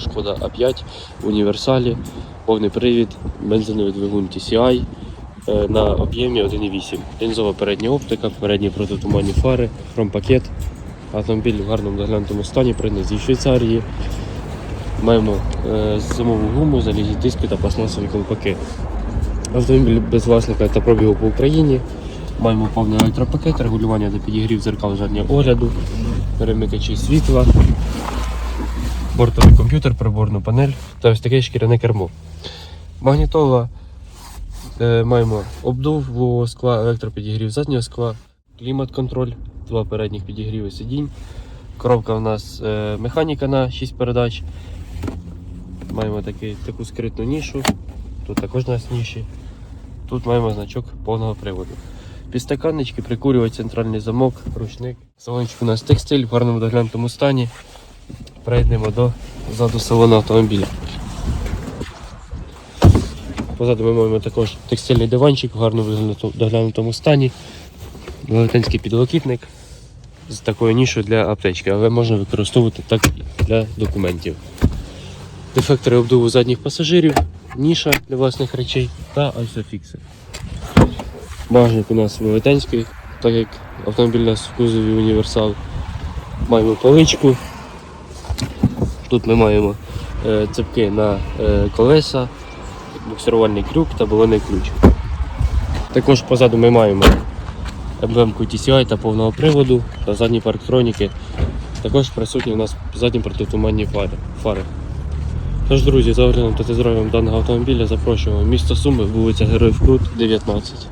Шкода А5 універсалі, повний привід, бензиновий двигун TCI е, на об'ємі 1,8. Лінзова передня оптика, передні протитуманні фари, хромпакет. Автомобіль в гарному доглянутому стані, прийде зі Швейцарії. Маємо е, зимову гуму, залізні диски та пластмасові колпаки. Автомобіль без власника та пробігу по Україні. Маємо повний електропакет, регулювання до підігрів зеркал заднього огляду, перемикачі світла, бортовий комп'ютер, приборну панель та ось таке шкіряне кермо. Магнітола е, маємо обдув скла, електропідігрів заднього скла, клімат-контроль, два передніх підігріви сидінь. Коробка у нас е, механіка на 6 передач. Маємо такий, таку скритну нішу. Тут також у нас ніші. Тут маємо значок повного приводу. Підстаканнички, прикурювач, центральний замок, ручник. Салончик у нас текстиль в гарному доглянутому стані. Перейдемо до ззаду салону автомобіля. Позаду ми маємо також текстильний диванчик в гарному доглянутому- стані. Велетенський підлокітник з такою нішою для аптечки, але можна використовувати так для документів. Дефектори обдуву задніх пасажирів, ніша для власних речей та айсофікси. Багажник у нас велетенський, так як автомобіль у нас кузові універсал. Маємо поличку. Тут ми маємо е, цепки на е, колеса, буксирувальний крюк та балонний ключ. Також позаду ми маємо емблемку TCI та повного приводу та задні парктроніки. Також присутні у нас задні протитуманні фари. Тож, друзі, за оглядом та тест-драйвом даного автомобіля запрошуємо місто Суми, вулиця Героїв Крут, 19.